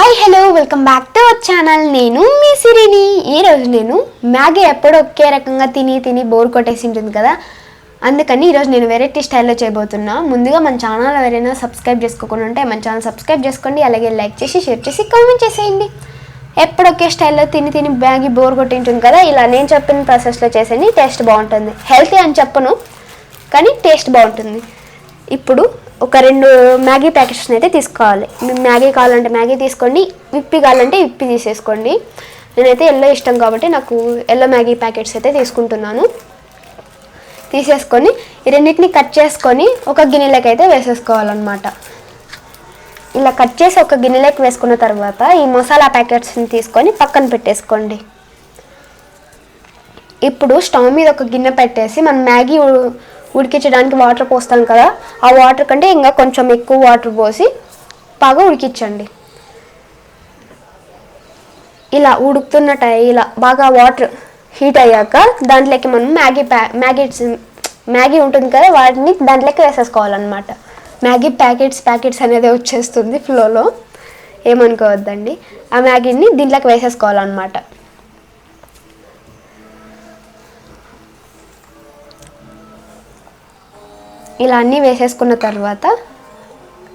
Hi hello welcome back to our channel. నేను మీ సిరిని. ఈరోజు నేను మ్యాగీ ఎప్పుడూ ఒకే రకంగా తిని తిని బోర్ కొట్టేసి ఉంటుంది కదా? అందుకని ఈరోజు నేను వెరైటీ స్టైల్లో చేయబోతున్నా. ముందుగా మన ఛానల్ ఎవరైనా సబ్స్క్రైబ్ చేసుకోకుండా ఉంటే మన ఛానల్ సబ్స్క్రైబ్ చేసుకోండి. అలాగే లైక్ చేసి షేర్ చేసి కామెంట్ చేసేయండి. ఎప్పుడు ఒకే స్టైల్లో తిని తిని మ్యాగీ బోర్ కొట్టి ఉంటుంది కదా? ఇలా నేను చెప్పిన ప్రాసెస్లో చేసేయండి టేస్ట్ బాగుంటుంది. హెల్తీ అని చెప్పను కానీ టేస్ట్ బాగుంటుంది. ఇప్పుడు ఒక రెండు మ్యాగీ ప్యాకెట్స్ని అయితే తీసుకోవాలి. మ్యాగీ కావాలంటే మ్యాగీ తీసుకోండి విప్పి కావాలంటే విప్పి తీసేసుకోండి. నేనైతే ఎల్లో ఇష్టం కాబట్టి నాకు ఎల్లో మ్యాగీ ప్యాకెట్స్ అయితే తీసుకుంటున్నాను. తీసేసుకొని ఈ రెండింటిని కట్ చేసుకొని ఒక గిన్నెలోకి అయితే వేసేసుకోవాలన్నమాట. ఇలా కట్ చేసి ఒక గిన్నెలోకి వేసుకున్న తర్వాత ఈ మసాలా ప్యాకెట్స్ని తీసుకొని పక్కన పెట్టేసుకోండి. ఇప్పుడు స్టవ్ మీద ఒక గిన్నె పెట్టేసి మనం మ్యాగీ ఉడికించడానికి వాటర్ పోస్తాం కదా ఆ వాటర్ కంటే ఇంకా కొంచెం ఎక్కువ వాటర్ పోసి బాగా ఉడికించండి. ఇలా ఉడుకుతున్న టై ఇలా బాగా వాటర్ హీట్ అయ్యాక దాంట్లోకి మనం మ్యాగీ ప్యా మ్యాగీ మ్యాగీ ఉంటుంది కదా వాటిని దాంట్లోకి వేసేసుకోవాలన్నమాట. మ్యాగీ ప్యాకెట్స్ ప్యాకెట్స్ అనేది వచ్చేస్తుంది ఫ్లోలో. ఏమనుకోవద్దండి. ఆ మ్యాగీని దీంట్లోకి వేసేసుకోవాలన్నమాట. ఇలా అన్నీ వేసేసుకున్న తర్వాత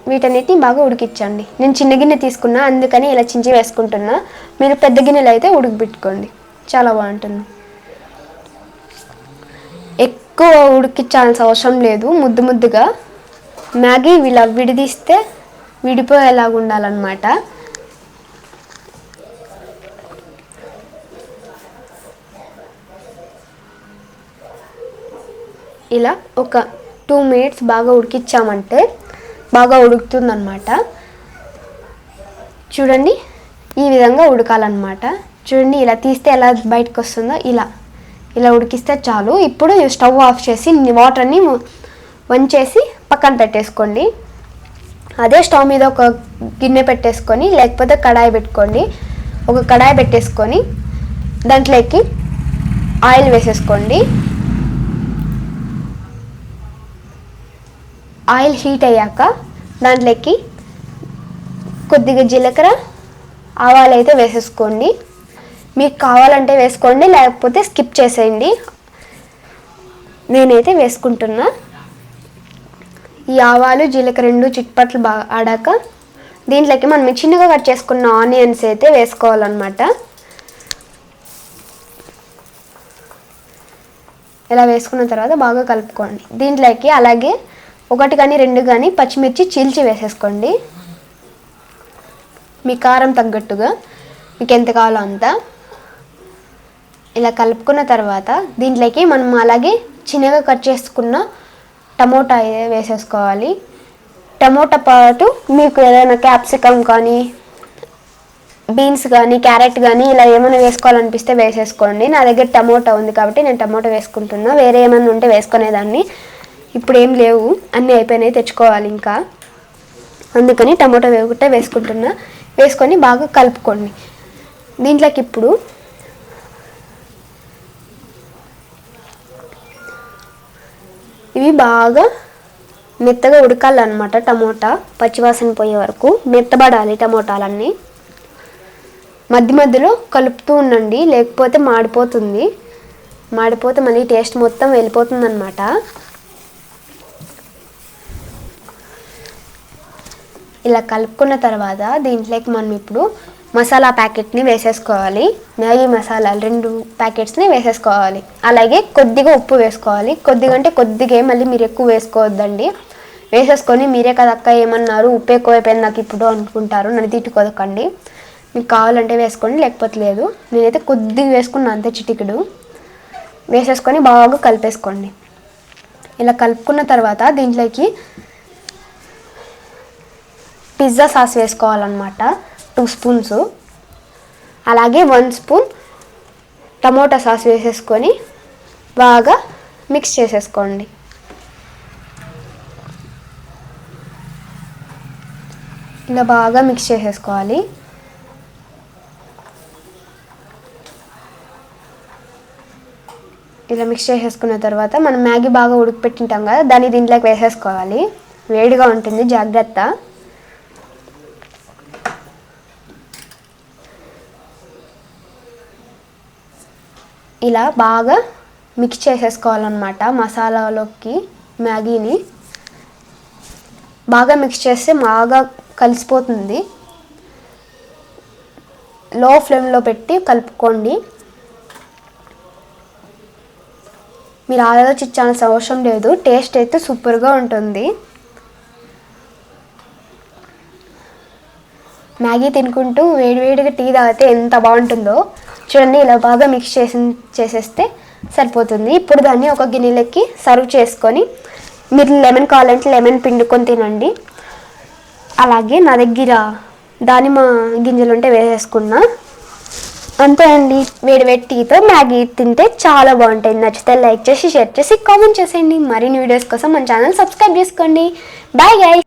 వీటన్నిటిని బాగా ఉడికించండి. నేను చిన్న గిన్నె తీసుకున్నా అందుకని ఇలా చించి వేసుకుంటున్నా. మీరు పెద్ద గిన్నెలో అయితే ఉడికిపెట్టుకోండి చాలా బాగుంటుంది. ఎక్కువ ఉడికించాల్సిన అవసరం లేదు. ముద్దు ముద్దుగా మ్యాగీ ఇలా విడిదీస్తే విడిపోయేలాగా ఉండాలన్నమాట. ఇలా ఒక టూ మినిట్స్ బాగా ఉడికిచ్చామంటే బాగా ఉడుకుతుందన్నమాట. చూడండి ఈ విధంగా ఉడకాలన్నమాట. చూడండి ఇలా తీస్తే ఎలా బయటకు వస్తుందో ఇలా. ఇలా ఉడికిస్తే చాలు. ఇప్పుడు స్టవ్ ఆఫ్ చేసి వాటర్ని వంచేసి పక్కన పెట్టేసుకోండి. అదే స్టవ్ మీద ఒక గిన్నె పెట్టేసుకొని లేకపోతే కడాయి పెట్టుకోండి. ఒక కడాయి పెట్టేసుకొని దాంట్లోకి ఆయిల్ వేసేసుకోండి. ఆయిల్ హీట్ అయ్యాక దాంట్లోకి కొద్దిగా జీలకర్ర ఆవాలు అయితే వేసేసుకోండి. మీకు కావాలంటే వేసుకోండి లేకపోతే స్కిప్ చేసేయండి. నేనైతే వేసుకుంటున్నా. ఈ ఆవాలు జీలకర్ర రెండు చిట్పట్లు బాగా ఆడాక దీంట్లోకి మనం చిన్నగా కట్ చేసుకున్న ఆనియన్స్ అయితే వేసుకోవాలన్నమాట. ఇలా వేసుకున్న తర్వాత బాగా కలుపుకోండి. దీంట్లోకి అలాగే ఒకటి కానీ రెండు కానీ పచ్చిమిర్చి చీల్చి వేసేసుకోండి. మీ కారం తగ్గట్టుగా మీకు ఎంత కావాలో అంత. ఇలా కలుపుకున్న తర్వాత దీంట్లోకి మనం అలాగే చిన్నగా కట్ చేసుకున్న టమోటా వేసేసుకోవాలి. టమోటా పాటు మీకు ఏదైనా క్యాప్సికమ్ కానీ బీన్స్ కానీ క్యారెట్ కానీ ఇలా ఏమైనా వేసుకోవాలనిపిస్తే వేసేసుకోండి. నా దగ్గర టమోటా ఉంది కాబట్టి నేను టమోటా వేసుకుంటున్నా. వేరే ఏమైనా ఉంటే వేసుకునేదాన్ని. ఇప్పుడు ఏం లేవు. అన్నీ అయిపోయినాయి తెచ్చుకోవాలి ఇంకా. అందుకని టమోటా వేగుంటే వేసుకుంటున్నా. వేసుకొని బాగా కలుపుకోండి. దీంట్లోకి ఇప్పుడు ఇవి బాగా మెత్తగా ఉడకాలన్నమాట టమోటా. పచ్చివాసన పోయే వరకు మెత్తబడాలి టమోటాలన్నీ. మధ్య మధ్యలో కలుపుతూ ఉండండి లేకపోతే మాడిపోతుంది. మాడిపోతే మళ్ళీ టేస్ట్ మొత్తం వెళ్ళిపోతుంది ఇలా కలుపుకున్న తర్వాత దీంట్లోకి మనం ఇప్పుడు మసాలా ప్యాకెట్ని వేసేసుకోవాలి. మ్యాగీ మసాలా రెండు ప్యాకెట్స్ని వేసేసుకోవాలి. అలాగే కొద్దిగా ఉప్పు వేసుకోవాలి. కొద్దిగా అంటే కొద్దిగా మళ్ళీ మీరు ఎక్కువ వేసుకోవద్దండి. వేసేసుకొని మీరే కదా అక్క ఏమన్నారు? ఉప్పు ఎక్కువైపోయింది నాకు ఇప్పుడు అనుకుంటారు. నన్ను తిట్టుకోదకండి మీకు కావాలంటే వేసుకోండి లేకపోతే లేదు. నేనైతే కొద్దిగా వేసుకున్నాను అంతే చిటికెడు. వేసేసుకొని బాగా కలిపేసుకోండి. ఇలా కలుపుకున్న తర్వాత దీంట్లోకి పిజ్జా సాస్ వేసుకోవాలన్నమాట. టూ స్పూన్స్ అలాగే వన్ స్పూన్ టమోటా సాస్ వేసేసుకొని బాగా మిక్స్ చేసేసుకోండి. ఇలా బాగా మిక్స్ చేసేసుకోవాలి. ఇలా మిక్స్ చేసేసుకున్న తర్వాత మనం మ్యాగీ బాగా ఉడికిపెట్టింటాం కదా దాన్ని దీంట్లోకి వేసేసుకోవాలి. వేడిగా ఉంటుంది జాగ్రత్త. ఇలా బాగా మిక్స్ చేసేసుకోవాలన్నమాట మసాలాలోకి మ్యాగీని. బాగా మిక్స్ చేస్తే బాగా కలిసిపోతుంది. లో ఫ్లేమ్లో పెట్టి కలుపుకోండి. మీరు ఆలోచించాల్సిన అవసరం లేదు. టేస్ట్ అయితే సూపర్గా ఉంటుంది. మ్యాగీ తినుకుంటూ వేడివేడిగా టీ తాగితే ఎంత బాగుంటుందో. చూడండి ఇలా బాగా మిక్స్ చేసి చేసేస్తే సరిపోతుంది. ఇప్పుడు దాన్ని ఒక గిన్నెలకి సర్వ్ చేసుకొని మీరు లెమన్ కావాలంటే లెమన్ పిండుకొని తినండి. అలాగే నా దగ్గర దానిమ్మ గింజలు ఉంటే వేసేసుకున్నా. అంతే అండి. వేడి వేడి టీతో మ్యాగీ తింటే చాలా బాగుంటుంది నచ్చితే లైక్ చేసి షేర్ చేసి కామెంట్ చేసేయండి. మరిన్ని వీడియోస్ కోసం మన ఛానల్ సబ్స్క్రైబ్ చేసుకోండి. Bye guys